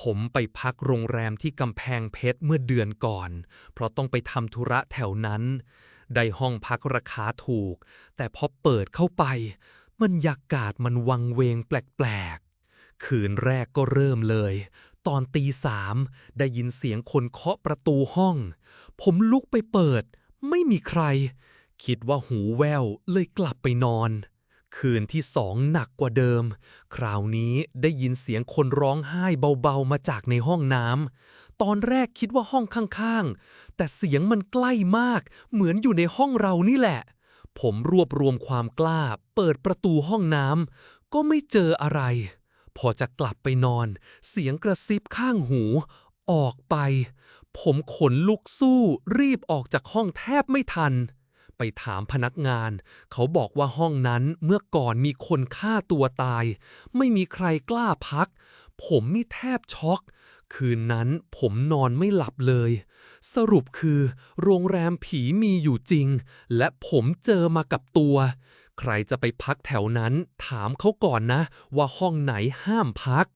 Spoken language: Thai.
ผมไปพักโรงแรมที่กำแพงเพชรเมื่อเดือนก่อน เพราะต้องไปทำธุระแถวนั้น ได้ห้องพักราคาถูก แต่พอเปิดเข้าไปบรรยากาศมันวังเวงแปลกๆ คืนแรกก็เริ่มเลย ตอนตีสามได้ยินเสียงคนเคาะประตูห้อง ผมลุกไปเปิด ไม่มีใคร คิดว่าหูแว่วเลยกลับไปนอน คืนที่สองหนักกว่าเดิม คราวนี้ได้ยินเสียงคนร้องไห้เบาๆมาจากในห้องน้ำ ตอนแรกคิดว่าห้องข้างๆ แต่เสียงมันใกล้มาก เหมือนอยู่ในห้องเรานี่แหละ ผมรวบรวมความกล้า เปิดประตูห้องน้ำ ก็ไม่เจออะไร พอจะกลับไปนอน เสียงกระซิบข้างหู ออกไป ผมขนลุกสู้รีบออกจากห้องแทบไม่ทัน ไปถามพนักงาน เขาบอกว่าห้องนั้นเมื่อก่อนมีคนฆ่าตัวตาย ไม่มีใครกล้าพัก ผมนี่แทบช็อก คืนนั้นผมนอนไม่หลับเลย สรุปคือ โรงแรมผีมีอยู่จริง และผมเจอมากับตัว ใครจะไปพักแถวนั้น ถามเขาก่อนนะ ว่าห้องไหนห้ามพัก